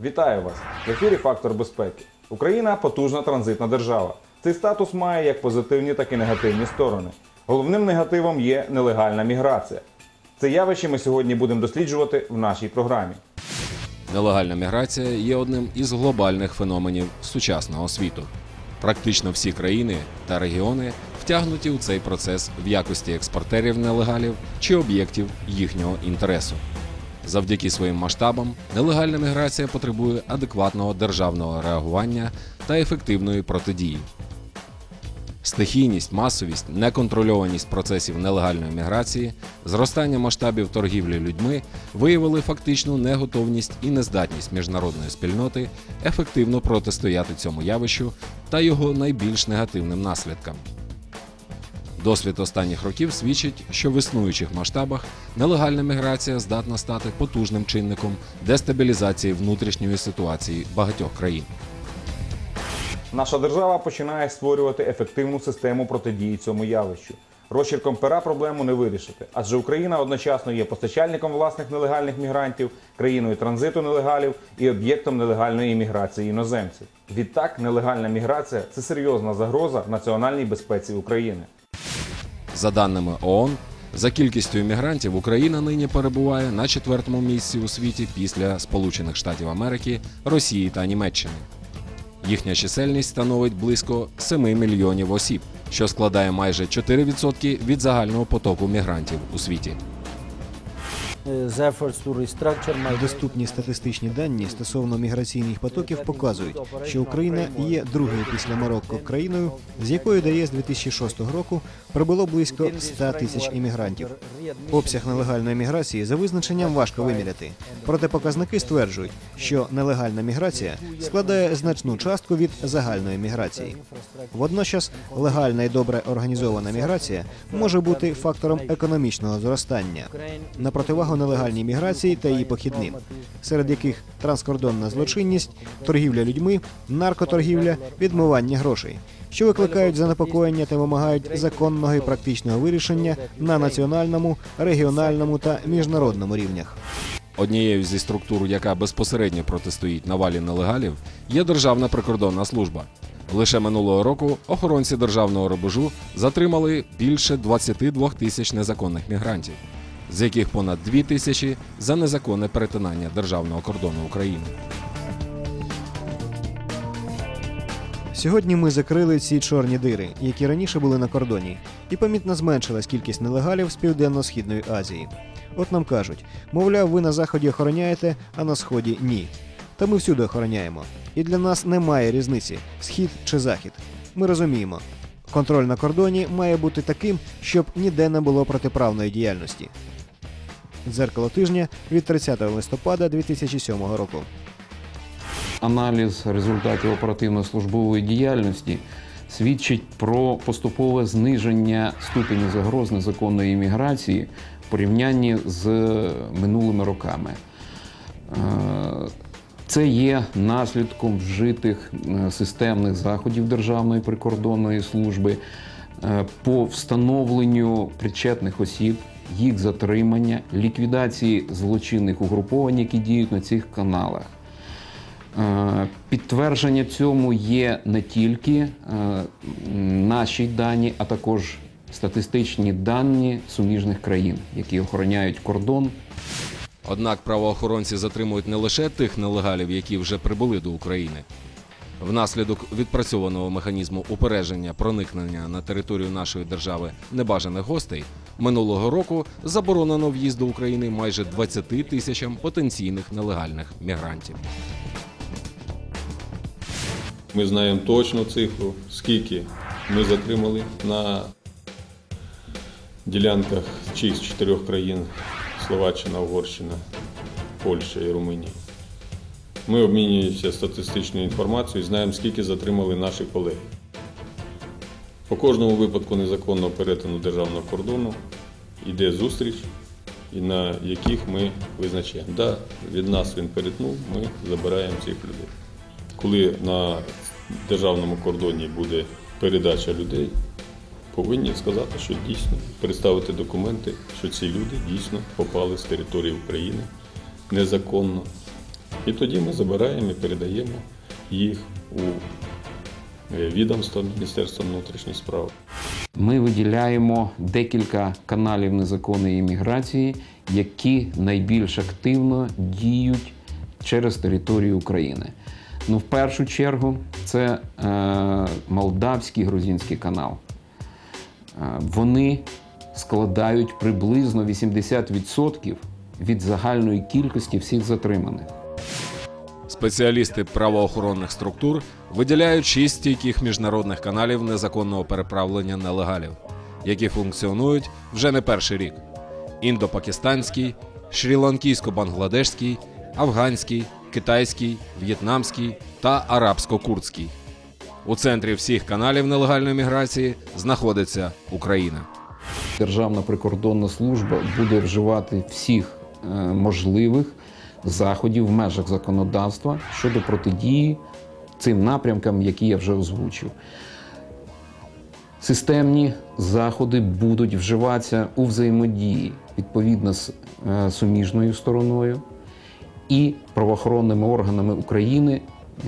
Вітаю вас! В ефірі Фактор безпеки. Україна потужна транзитна держава. Цей статус має як позитивні, так і негативні сторони. Головним негативом є нелегальна міграція. Це явище ми сьогодні будемо досліджувати в нашій програмі. Нелегальна міграція є одним із глобальних феноменів сучасного світу. Практично всі країни та регіони втягнуті у цей процес в якості експортерів нелегалів чи об'єктів їхнього інтересу. Завдяки своїм масштабам нелегальна міграція потребує адекватного державного реагування та ефективної протидії. Стихійність, масовість, неконтрольованість процесів нелегальної міграції, зростання масштабів торгівлі людьми виявили фактичну неготовність і нездатність міжнародної спільноти ефективно протистояти цьому явищу та його найбільш негативним наслідкам. Досвід останніх років свідчить, що в існуючих масштабах нелегальна міграція здатна стати потужним чинником дестабілізації внутрішньої ситуації багатьох країн. Наша держава починає створювати ефективну систему протидії цьому явищу. Розчірком пера проблему не вирішити, адже Україна одночасно є постачальником власних нелегальних мігрантів, країною транзиту нелегалів і об'єктом нелегальної імміграції іноземців. Відтак, нелегальна міграція це серйозна загроза національній безпеці України. За даними ООН, за кількістю іммігрантів Україна нині перебуває на четвертому місці у світі після Сполучених Штатів Америки, Росії та Німеччини. Їхня чисельність становить близько 7 мільйонів осіб, що складає майже 4% від загального потоку мігрантів у світі. Доступні статистичні дані стосовно міграційних потоків показують, що Україна є другою після Марокко країною, з якої дає з 2006 року прибуло близько 100 тисяч іммігрантів. Обсяг нелегальної міграції за визначенням важко виміряти. Проте показники стверджують, що нелегальна міграція складає значну частку від загальної міграції. Водночас легальна і добре організована міграція може бути фактором економічного зростання на противагу нелегальній міграції та її похідним, серед яких транскордонна злочинність, торгівля людьми, наркоторгівля, відмивання грошей, що викликають занепокоєння та вимагають законного і практичного вирішення на національному, регіональному та міжнародному рівнях. Однією зі структур, яка безпосередньо протистоїть навалі нелегалів, є Державна прикордонна служба. Лише минулого року охоронці державного рубежу затримали більше 22 тисяч незаконних мігрантів, з яких понад 2 тисячі за незаконне перетинання державного кордону України. Сьогодні ми закрили ці чорні дири, які раніше були на кордоні, і помітно зменшилась кількість нелегалів з південно-східної Азії. От нам кажуть, мовляв, ви на заході охороняєте, а на сході ні. Та ми всюди охороняємо. І для нас немає різниці схід чи захід. Ми розуміємо, контроль на кордоні має бути таким, щоб ніде не було протиправної діяльності. Дзеркало тижня від 30 листопада 2007 року. Аналіз результатів оперативно-службової діяльності свідчить про поступове зниження ступені загроз незаконної імміграції в порівнянні з минулими роками. Е, Це є наслідком вжитих е, системних заходів Державної прикордонної служби е, по встановленню причетних осіб, їх затримання, ліквідації злочинних угруповань, які діють на цих каналах. Е, Підтвердження цьому є не тільки е, наші дані, а також статистичні дані суміжних країн, які охороняють кордон Однак правоохоронці затримують не лише тих нелегалів, які вже прибули до України. Внаслідок відпрацьованого механізму упередження проникнення на територію нашої держави небажаних гостей минулого року заборонено в'їзд до України майже 20 тисячам потенційних нелегальних мігрантів. Ми знаємо точну цифру, скільки ми затримали на ділянках чи з чотирьох країн Словаччина, Угорщина, Польща і Румунія. Ми обмінюємося статистичною інформацією і знаємо, скільки затримали наші колеги. По кожному випадку незаконного перетину державного кордону йде зустріч, і на яких ми визначаємо. Да, від нас він перетнув, ми забираємо цих людей. Коли на державному кордоні буде передача людей, повинні сказати, що дійсно представити документи, що ці люди дійсно попали з території України незаконно І тоді ми забираємо і передаємо їх у відомство Міністерства внутрішніх справ. Ми виділяємо декілька каналів незаконної імміграції, які найбільш активно діють через територію України. Ну, в першу чергу, це е, молдавський грузинський канал. Е, вони складають приблизно 80% від загальної кількості всіх затриманих. Спеціалісти правоохоронних структур виділяють шість стійких міжнародних каналів незаконного переправлення нелегалів, які функціонують вже не перший рік: індопакистанський, шрі-ланкійсько-бангладешський, афганський, китайський, в'єтнамський та арабсько-курдський. У центрі всіх каналів нелегальної міграції знаходиться Україна. Державна прикордонна служба буде вживати всіх е, можливих заходів в межах законодавства щодо протидії цим напрямкам, які я вже озвучив. Системні заходи будуть вживатися у взаємодії відповідно з е, суміжною стороною і правоохоронними органами України,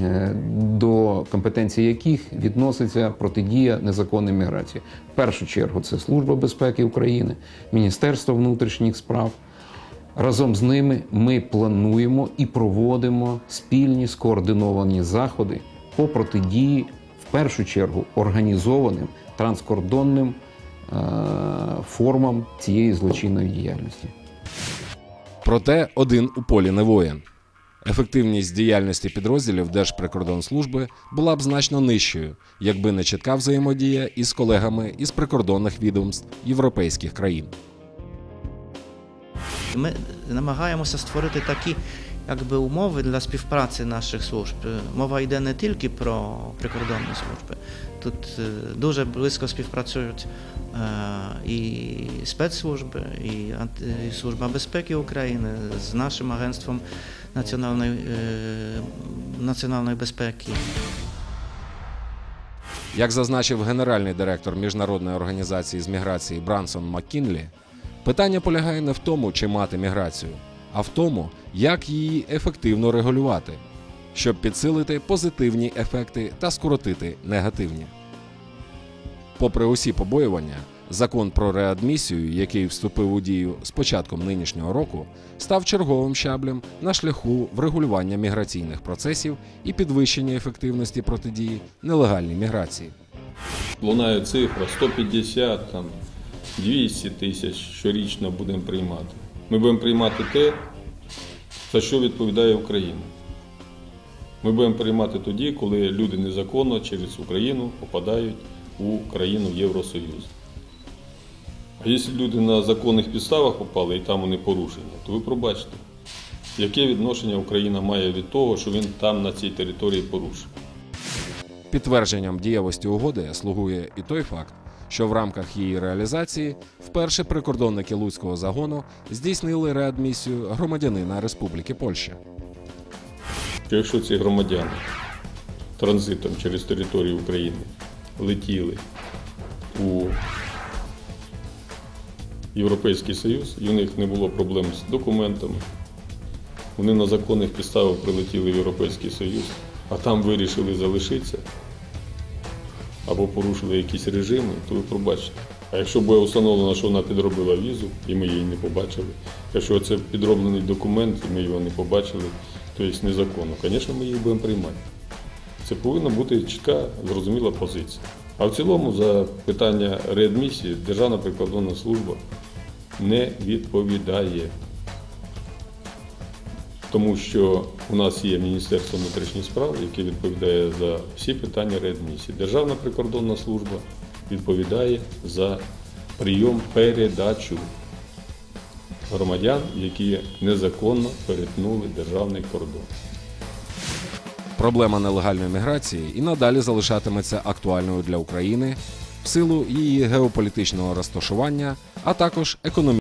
е, до компетенції яких відноситься протидія незаконній міграції. В першу чергу це Служба безпеки України, Міністерство внутрішніх справ. Разом з ними ми плануємо і проводимо спільні скоординовані заходи по протидії, в першу чергу, організованим транскордонним е, формам цієї злочинної діяльності. Проте один у полі не воїн. Ефективність діяльності підрозділів Держприкордонслужби була б значно нижчою, якби не чітка взаємодія із колегами із прикордонних відомств європейських країн. Ми намагаємося створити такі якби, умови для співпраці наших служб. Мова йде не тільки про прикордонні служби. Тут е, дуже близько співпрацюють е, і спецслужби, і Служба безпеки України з нашим агентством національної, е, національної безпеки. Як зазначив генеральний директор міжнародної організації з міграції Брансон Маккінлі, питання полягає не в тому, чи мати міграцію, а в тому, як її ефективно регулювати, щоб підсилити позитивні ефекти та скоротити негативні. Попри усі побоювання, закон про реадмісію, який вступив у дію з початком нинішнього року, став черговим щаблем на шляху врегулювання міграційних процесів і підвищення ефективності протидії нелегальній міграції. Лунає цифра 150, там, 200 тисяч щорічно будемо приймати. Ми будемо приймати те, за що відповідає Україна. Ми будемо приймати тоді, коли люди незаконно через Україну попадають у країну Євросоюзу. А якщо люди на законних підставах попали і там вони порушені, то ви пробачте, яке відношення Україна має від того, що він там на цій території порушив. Підтвердженням дієвості угоди слугує і той факт, що в рамках її реалізації вперше прикордонники Луцького загону здійснили реадмісію громадянина Республіки Польща. якщо ці громадяни транзитом через територію України летіли у Європейський Союз, і у них не було проблем з документами, вони на законних підставах прилетіли в Європейський Союз, а там вирішили залишитися або порушили якісь режими, то ви пробачите. А якщо буде встановлено, що вона підробила візу, і ми її не побачили, якщо це підроблений документ, і ми його не побачили, то є незаконно, звісно, ми її будемо приймати. Це повинна бути чітка, зрозуміла позиція. А в цілому за питання реадмісії Державна прикордонна служба не відповідає. Тому що у нас є Міністерство внутрішніх справ, яке відповідає за всі питання реадмісії. Державна прикордонна служба відповідає за прийом передачу громадян, які незаконно перетнули державний кордон. Проблема нелегальної міграції і надалі залишатиметься актуальною для України в силу її геополітичного розташування, а також економічного.